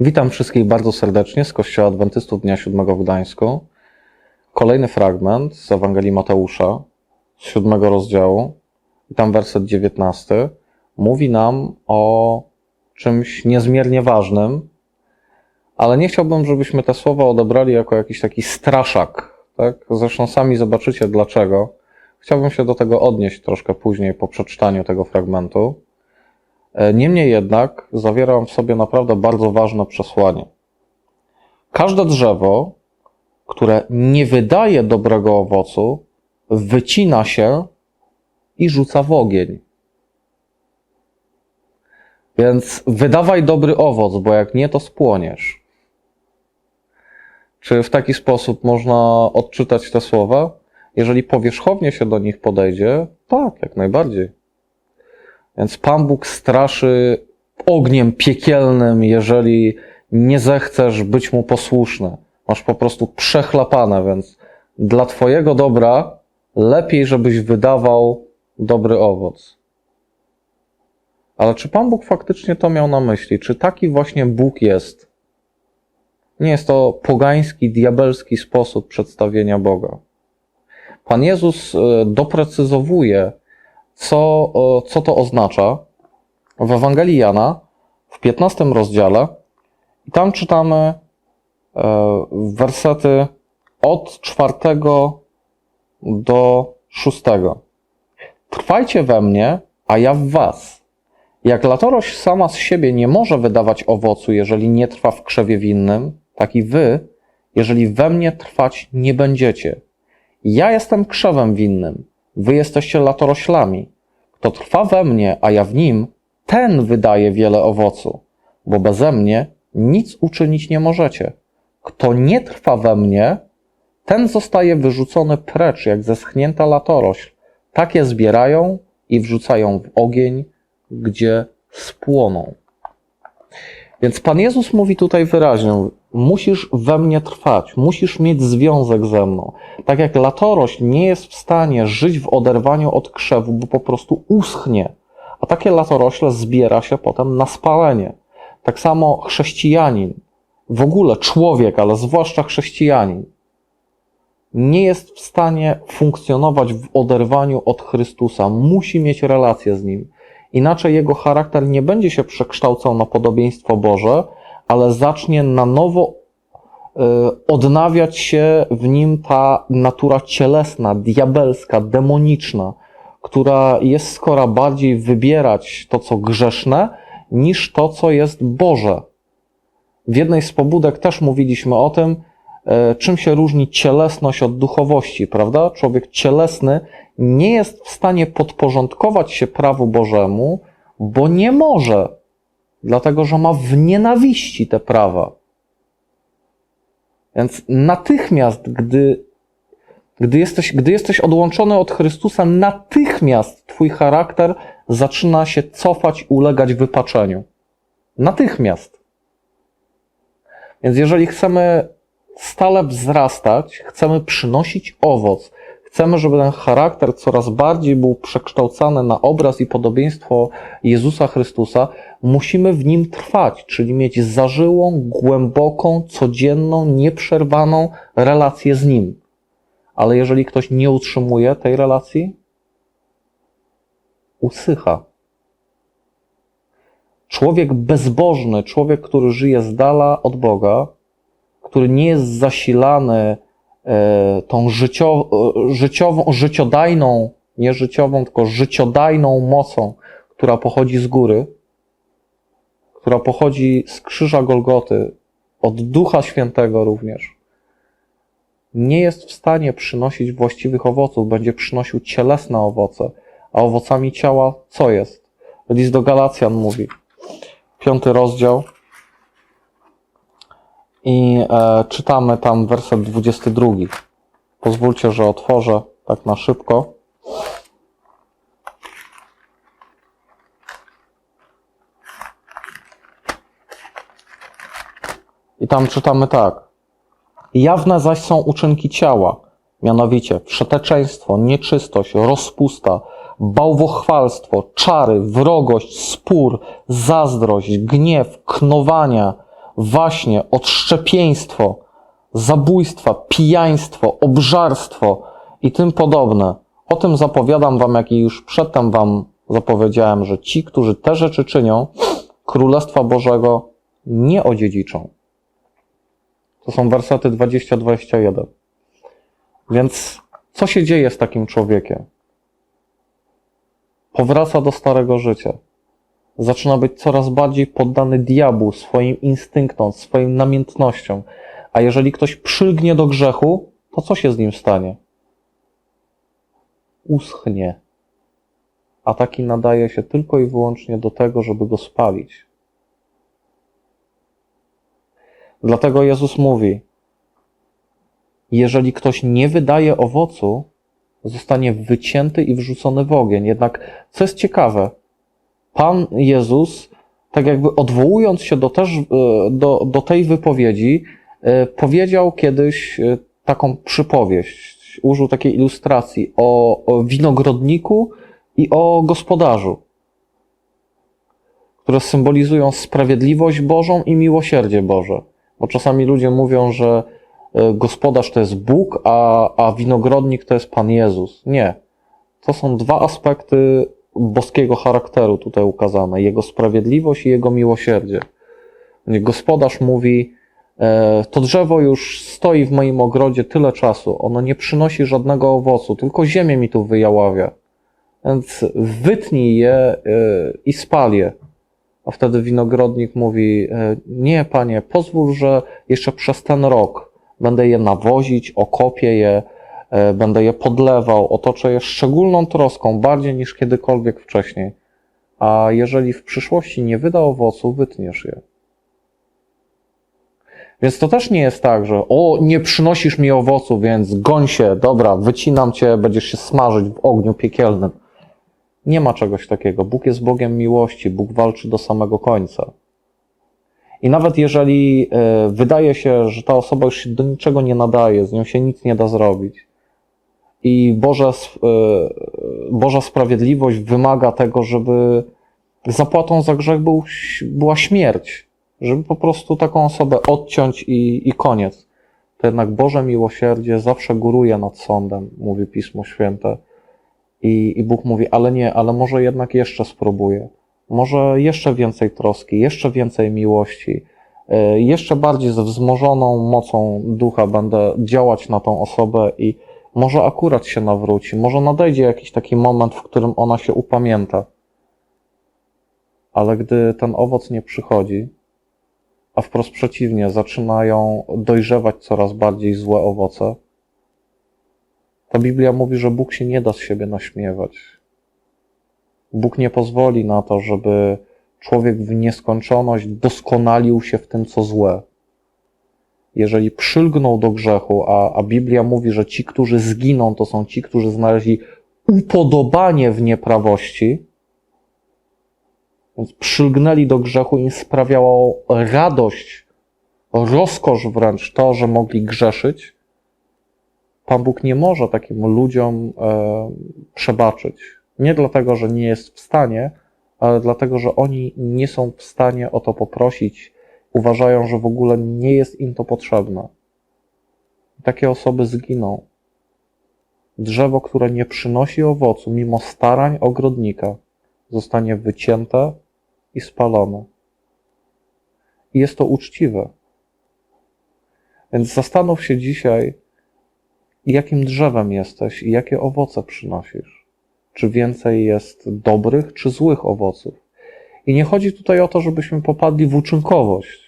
Witam wszystkich bardzo serdecznie z Kościoła Adwentystów Dnia Siódmego w Gdańsku. Kolejny fragment z Ewangelii Mateusza, z siódmego rozdziału, i tam werset dziewiętnasty, mówi nam o czymś niezmiernie ważnym, ale nie chciałbym, żebyśmy te słowa odebrali jako jakiś taki straszak. Tak? Zresztą sami zobaczycie dlaczego. Chciałbym się do tego odnieść troszkę później po przeczytaniu tego fragmentu. E, Niemniej jednak zawiera on w sobie naprawdę bardzo ważne przesłanie. Każde drzewo, które nie wydaje dobrego owocu, wycina się i rzuca w ogień. Więc wydawaj dobry owoc, bo jak nie, to spłoniesz. Czy w taki sposób można odczytać te słowa? Jeżeli powierzchownie się do nich podejdzie, tak, jak najbardziej. Więc Pan Bóg straszy ogniem piekielnym, jeżeli nie zechcesz być mu posłuszny. Masz po prostu przechlapane, więc dla Twojego dobra lepiej, żebyś wydawał dobry owoc. Ale czy Pan Bóg faktycznie to miał na myśli? Czy taki właśnie Bóg jest? Nie jest to pogański, diabelski sposób przedstawienia Boga. Pan Jezus e, doprecyzowuje, co, e, co to oznacza w Ewangelii Jana w 15 rozdziale. I tam czytamy e, wersety od czwartego do szóstego. Trwajcie we mnie, a ja w was. Jak latorość sama z siebie nie może wydawać owocu, jeżeli nie trwa w krzewie winnym, tak i wy, jeżeli we mnie trwać nie będziecie. Ja jestem krzewem winnym, wy jesteście latoroślami. Kto trwa we mnie, a ja w nim, ten wydaje wiele owocu, bo beze mnie nic uczynić nie możecie. Kto nie trwa we mnie, ten zostaje wyrzucony precz, jak zeschnięta latorośl. Takie zbierają i wrzucają w ogień, gdzie spłoną. Więc Pan Jezus mówi tutaj wyraźnie: musisz we mnie trwać, musisz mieć związek ze mną. Tak jak latorośl nie jest w stanie żyć w oderwaniu od krzewu, bo po prostu uschnie, a takie latorośle zbiera się potem na spalenie. Tak samo chrześcijanin, w ogóle człowiek, ale zwłaszcza chrześcijanin, nie jest w stanie funkcjonować w oderwaniu od Chrystusa. Musi mieć relację z Nim. Inaczej jego charakter nie będzie się przekształcał na podobieństwo Boże, ale zacznie na nowo y, odnawiać się w nim ta natura cielesna, diabelska, demoniczna, która jest skora bardziej wybierać to, co grzeszne, niż to, co jest Boże. W jednej z pobudek też mówiliśmy o tym, czym się różni cielesność od duchowości, prawda? Człowiek cielesny nie jest w stanie podporządkować się prawu Bożemu, bo nie może, dlatego że ma w nienawiści te prawa. Więc natychmiast, gdy, gdy, jesteś, gdy jesteś odłączony od Chrystusa, natychmiast Twój charakter zaczyna się cofać ulegać wypaczeniu. Natychmiast. Więc jeżeli chcemy stale wzrastać, chcemy przynosić owoc, chcemy, żeby ten charakter coraz bardziej był przekształcany na obraz i podobieństwo Jezusa Chrystusa, musimy w nim trwać, czyli mieć zażyłą, głęboką, codzienną, nieprzerwaną relację z nim. Ale jeżeli ktoś nie utrzymuje tej relacji, usycha. Człowiek bezbożny, człowiek, który żyje z dala od Boga, który nie jest zasilany e, tą życio, e, życiową, życiodajną, nie życiową, tylko życiodajną mocą, która pochodzi z góry, która pochodzi z krzyża Golgoty, od Ducha Świętego również, nie jest w stanie przynosić właściwych owoców, będzie przynosił cielesne owoce, a owocami ciała co jest? List do Galacjan mówi, piąty rozdział, i e, czytamy tam werset 22. Pozwólcie, że otworzę tak na szybko. I tam czytamy tak. Jawne zaś są uczynki ciała, mianowicie wszeteczeństwo, nieczystość, rozpusta, bałwochwalstwo, czary, wrogość, spór, zazdrość, gniew, knowania, waśnie, odszczepieństwo, zabójstwa, pijaństwo, obżarstwo i tym podobne. O tym zapowiadam wam, jak i już przedtem wam zapowiedziałem, że ci, którzy te rzeczy czynią, Królestwa Bożego nie odziedziczą. To są wersety 20-21. Więc co się dzieje z takim człowiekiem? Powraca do starego życia. Zaczyna być coraz bardziej poddany diabłu, swoim instynktom, swoim namiętnościom. A jeżeli ktoś przylgnie do grzechu, to co się z nim stanie? Uschnie. A taki nadaje się tylko i wyłącznie do tego, żeby go spalić. Dlatego Jezus mówi: Jeżeli ktoś nie wydaje owocu, zostanie wycięty i wrzucony w ogień. Jednak, co jest ciekawe, Pan Jezus, tak jakby odwołując się do, też, e, do, do tej wypowiedzi, e, powiedział kiedyś e, taką przypowieść, użył takiej ilustracji o, o winogrodniku i o gospodarzu, które symbolizują sprawiedliwość Bożą i miłosierdzie Boże. Bo czasami ludzie mówią, że gospodarz to jest Bóg, a, a winogrodnik to jest Pan Jezus. Nie. To są dwa aspekty boskiego charakteru tutaj ukazane, jego sprawiedliwość i jego miłosierdzie. Gospodarz mówi, e, to drzewo już stoi w moim ogrodzie tyle czasu, ono nie przynosi żadnego owocu, tylko ziemię mi tu wyjaławia. Więc wytnij je e, i spal je. A wtedy winogrodnik mówi, e, nie panie, pozwól, że jeszcze przez ten rok będę je nawozić, okopię je, będę je podlewał, otoczę je szczególną troską, bardziej niż kiedykolwiek wcześniej. A jeżeli w przyszłości nie wyda owocu, wytniesz je. Więc to też nie jest tak, że o, nie przynosisz mi owocu, więc goń się, dobra, wycinam cię, będziesz się smażyć w ogniu piekielnym. Nie ma czegoś takiego. Bóg jest Bogiem miłości, Bóg walczy do samego końca. I nawet jeżeli e, wydaje się, że ta osoba już się do niczego nie nadaje, z nią się nic nie da zrobić, i Boża, e, Boża sprawiedliwość wymaga tego, żeby zapłatą za grzech był, była śmierć, żeby po prostu taką osobę odciąć i, i koniec. To jednak Boże miłosierdzie zawsze góruje nad sądem, mówi Pismo Święte. I, I Bóg mówi, ale nie, ale może jednak jeszcze spróbuję. Może jeszcze więcej troski, jeszcze więcej miłości, e, jeszcze bardziej ze wzmożoną mocą ducha będę działać na tą osobę i może akurat się nawróci, może nadejdzie jakiś taki moment, w którym ona się upamięta. Ale gdy ten owoc nie przychodzi, a wprost przeciwnie, zaczynają dojrzewać coraz bardziej złe owoce, ta Biblia mówi, że Bóg się nie da z siebie naśmiewać. Bóg nie pozwoli na to, żeby człowiek w nieskończoność doskonalił się w tym, co złe jeżeli przylgnął do grzechu, a, a Biblia mówi, że ci, którzy zginą, to są ci, którzy znaleźli upodobanie w nieprawości, więc przylgnęli do grzechu, im sprawiało radość, rozkosz wręcz to, że mogli grzeszyć, Pan Bóg nie może takim ludziom e, przebaczyć. Nie dlatego, że nie jest w stanie, ale dlatego, że oni nie są w stanie o to poprosić uważają, że w ogóle nie jest im to potrzebne. Takie osoby zginą. Drzewo, które nie przynosi owocu, mimo starań ogrodnika, zostanie wycięte i spalone. I jest to uczciwe. Więc zastanów się dzisiaj, jakim drzewem jesteś i jakie owoce przynosisz. Czy więcej jest dobrych czy złych owoców? I nie chodzi tutaj o to, żebyśmy popadli w uczynkowość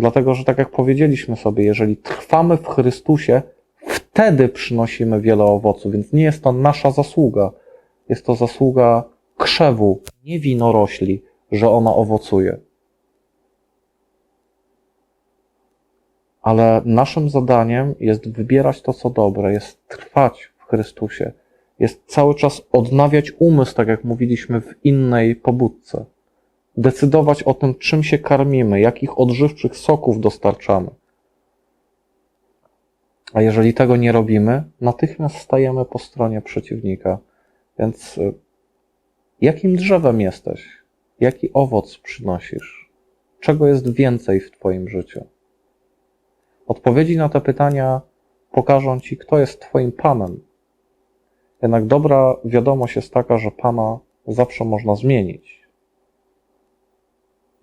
Dlatego, że tak jak powiedzieliśmy sobie, jeżeli trwamy w Chrystusie, wtedy przynosimy wiele owoców, więc nie jest to nasza zasługa. Jest to zasługa krzewu, nie winorośli, że ona owocuje. Ale naszym zadaniem jest wybierać to, co dobre, jest trwać w Chrystusie, jest cały czas odnawiać umysł, tak jak mówiliśmy w innej pobudce decydować o tym, czym się karmimy, jakich odżywczych soków dostarczamy. A jeżeli tego nie robimy, natychmiast stajemy po stronie przeciwnika. Więc y, jakim drzewem jesteś? Jaki owoc przynosisz? czego jest więcej w Twoim życiu? Odpowiedzi na te pytania pokażą Ci, kto jest Twoim Panem. Jednak dobra wiadomość jest taka, że Pana zawsze można zmienić.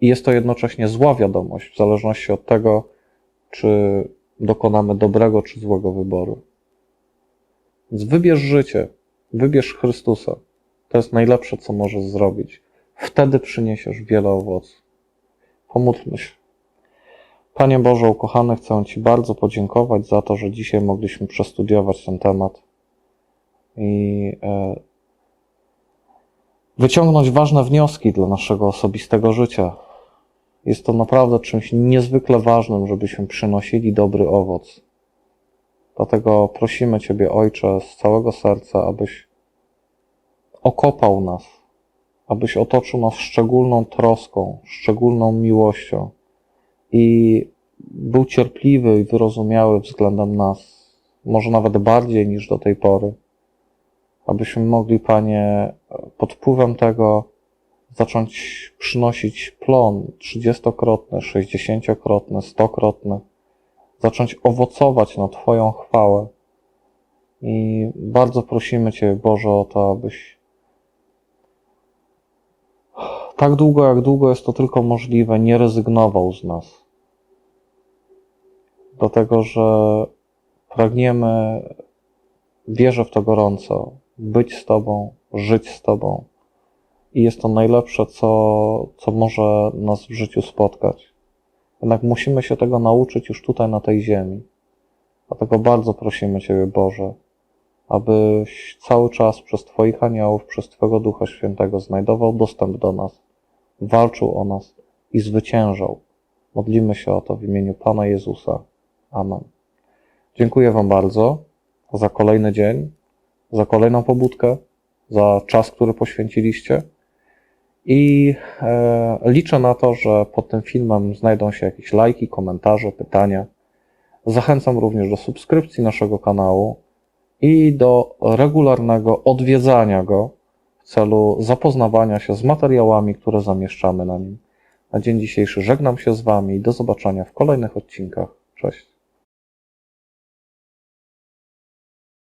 I jest to jednocześnie zła wiadomość, w zależności od tego, czy dokonamy dobrego czy złego wyboru. Więc wybierz życie, wybierz Chrystusa. To jest najlepsze, co możesz zrobić. Wtedy przyniesiesz wiele owoców. Pomódlmy się. Panie Boże, ukochany, chcę Ci bardzo podziękować za to, że dzisiaj mogliśmy przestudiować ten temat i e, wyciągnąć ważne wnioski dla naszego osobistego życia. Jest to naprawdę czymś niezwykle ważnym, żebyśmy przynosili dobry owoc. Dlatego prosimy Ciebie, Ojcze, z całego serca, abyś okopał nas, abyś otoczył nas szczególną troską, szczególną miłością i był cierpliwy i wyrozumiały względem nas, może nawet bardziej niż do tej pory, abyśmy mogli, Panie, pod wpływem tego zacząć przynosić plon trzydziestokrotny, sześćdziesięciokrotny, stokrotny, zacząć owocować na Twoją chwałę. I bardzo prosimy Cię, Boże, o to, abyś tak długo, jak długo jest to tylko możliwe, nie rezygnował z nas. Dlatego, że pragniemy, wierzę w to gorąco, być z Tobą, żyć z Tobą. I jest to najlepsze, co, co może nas w życiu spotkać. Jednak musimy się tego nauczyć już tutaj na tej ziemi. Dlatego bardzo prosimy Ciebie, Boże, abyś cały czas przez Twoich aniołów, przez Twojego Ducha Świętego znajdował dostęp do nas, walczył o nas i zwyciężał. Modlimy się o to w imieniu Pana Jezusa. Amen. Dziękuję Wam bardzo za kolejny dzień, za kolejną pobudkę, za czas, który poświęciliście. I e, liczę na to, że pod tym filmem znajdą się jakieś lajki, komentarze, pytania. Zachęcam również do subskrypcji naszego kanału i do regularnego odwiedzania go w celu zapoznawania się z materiałami, które zamieszczamy na nim. Na dzień dzisiejszy żegnam się z Wami i do zobaczenia w kolejnych odcinkach. Cześć.